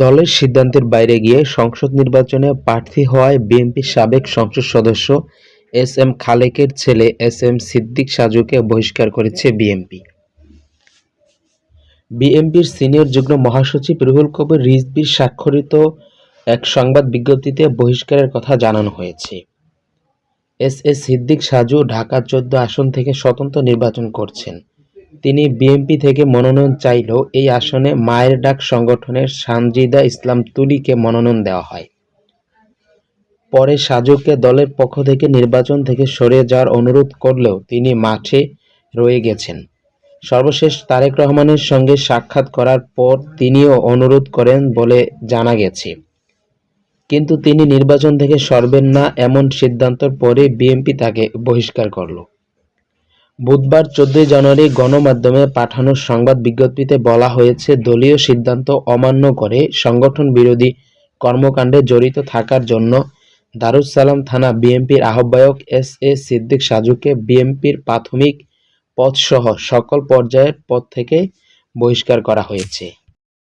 দলের সিদ্ধান্তের বাইরে গিয়ে সংসদ নির্বাচনে প্রার্থী হওয়ায় বিএনপির সাবেক সংসদ সদস্য এস এম খালেকের ছেলে এস এম সিদ্দিক সাজুকে বহিষ্কার করেছে বিএনপি। বিএনপির সিনিয়র যুগ্ম মহাসচিব রুহুল কবির রিজবির স্বাক্ষরিত এক সংবাদ বিজ্ঞপ্তিতে বহিষ্কারের কথা জানানো হয়েছে। এস এ সিদ্দিক সাজু ঢাকা চোদ্দ আসন থেকে স্বতন্ত্র নির্বাচন করছেন। তিনি বিএনপি থেকে মনোনয়ন চাইলেও এই আসনে মায়ের ডাক সংগঠনের সানজিদা ইসলাম তুলিকে মনোনয়ন দেওয়া হয়। পরে সাজুকে দলের পক্ষ থেকে নির্বাচন থেকে সরে যাওয়ার অনুরোধ করলেও তিনি মাঠে রয়ে গেছেন। সর্বশেষ তারেক রহমানের সঙ্গে সাক্ষাৎ করার পর তিনিও অনুরোধ করেন বলে জানা গেছে। কিন্তু তিনি নির্বাচন থেকে সরবেন না এমন সিদ্ধান্তর পরে বিএনপি তাকে বহিষ্কার করল। বুধবার চোদ্দই জানুয়ারি গণমাধ্যমে পাঠানো সংবাদ বিজ্ঞপ্তিতে বলা হয়েছে, দলীয় সিদ্ধান্ত অমান্য করে সংগঠন বিরোধী কর্মকাণ্ডে জড়িত থাকার জন্য দারুস সালাম থানা বিএনপির আহ্বায়ক এস এ সিদ্দিক সাজুকে বিএনপির প্রাথমিক পদসহ সকল পর্যায়ের পদ থেকে বহিষ্কার করা হয়েছে।